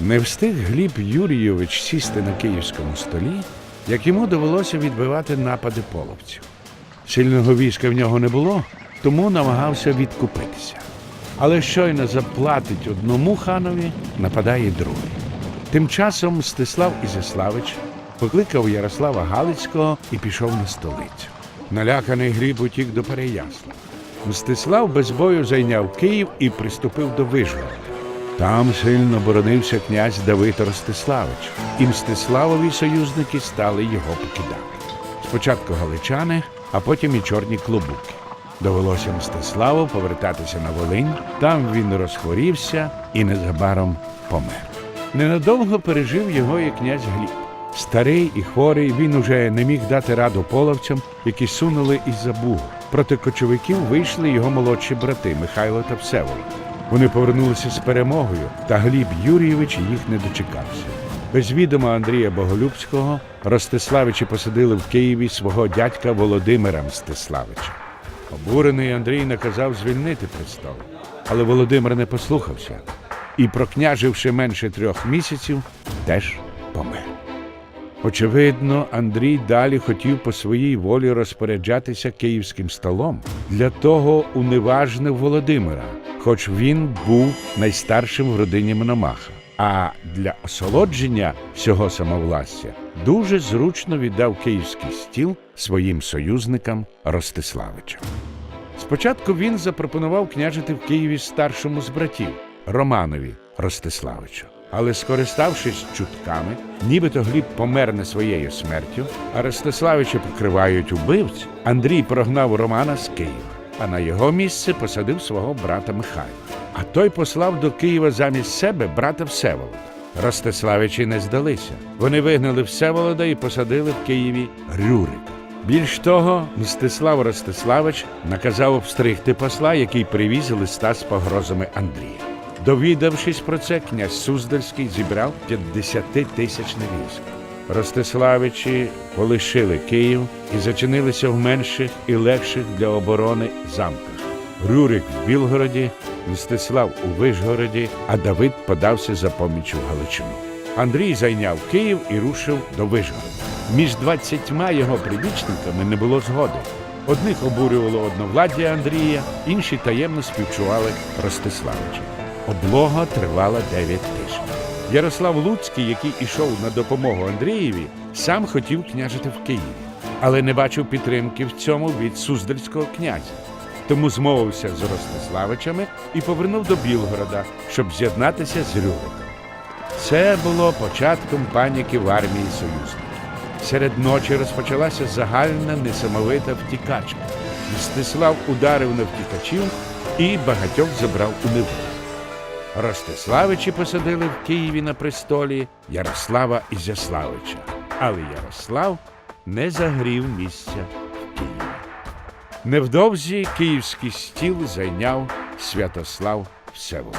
Не встиг Гліб Юрійович сісти на київському столі, як йому довелося відбивати напади половців. Сильного війська в нього не було, тому намагався відкупитися. Але щойно заплатить одному ханові, нападає другий. Тим часом Мстислав Ізяславич покликав Ярослава Галицького і пішов на столицю. Наляканий Гліб утік до Переясла. Мстислав без бою зайняв Київ і приступив до Вижгорода. Там сильно боронився князь Давид Ростиславич, і Мстиславові союзники стали його покидати. Спочатку галичани, а потім і чорні клубуки. Довелося Мстиславу повертатися на Волинь. Там він розхворівся і незабаром помер. Ненадовго пережив його і князь Гліб. Старий і хворий він уже не міг дати раду половцям, які сунули із-за бугу. Проти кочовиків вийшли його молодші брати Михайло та Всеволод. Вони повернулися з перемогою, та Гліб Юрійович їх не дочекався. Без відома Андрія Боголюбського Ростиславичі посадили в Києві свого дядька Володимира Мстиславича. Обурений Андрій наказав звільнити престол, але Володимир не послухався і, прокняживши менше трьох місяців, теж помер. Очевидно, Андрій далі хотів по своїй волі розпоряджатися київським столом. Для того уневажнив Володимира, хоч він був найстаршим в родині Мономаха. А для осолодження всього самовластя дуже зручно віддав київський стіл своїм союзникам Ростиславичам. Спочатку він запропонував княжити в Києві старшому з братів Романові Ростиславичу. Але скориставшись чутками, нібито Гліб помер не своєю смертю, а Ростиславича покривають убивць, Андрій прогнав Романа з Києва, а на його місце посадив свого брата Михайла. А той послав до Києва замість себе брата Всеволода. Ростиславичі не здалися. Вони вигнали Всеволода і посадили в Києві Рюрика. Більш того, Мстислав Ростиславич наказав обстригти посла, який привіз листа з погрозами Андрія. Довідавшись про це, князь Суздальський зібрав 50-тисячне військо. Ростиславичі полишили Київ і зачинилися в менших і легших для оборони замках. Рюрик в Білгороді, Мстислав у Вишгороді, а Давид подався за помічю в Галичину. Андрій зайняв Київ і рушив до Вишгорода. Між двадцятьма його прибічниками не було згоди. Одних обурювало одновладдя Андрія, інші таємно співчували Ростиславича. Облога тривала 9 тижнів. Ярослав Луцький, який ішов на допомогу Андрієві, сам хотів княжити в Києві, але не бачив підтримки в цьому від Суздальського князя. Тому змовився з Ростиславичами і повернув до Білгорода, щоб з'єднатися з Рюриком. Це було початком паніки в армії союзників. Серед ночі розпочалася загальна несамовита втікачка. Мстислав ударив на втікачів і багатьох забрав у неволю. Ростиславичі посадили в Києві на престолі Ярослава Ізяславича, але Ярослав не загрів місця в Києві. Невдовзі київський стіл зайняв Святослав Всеволод.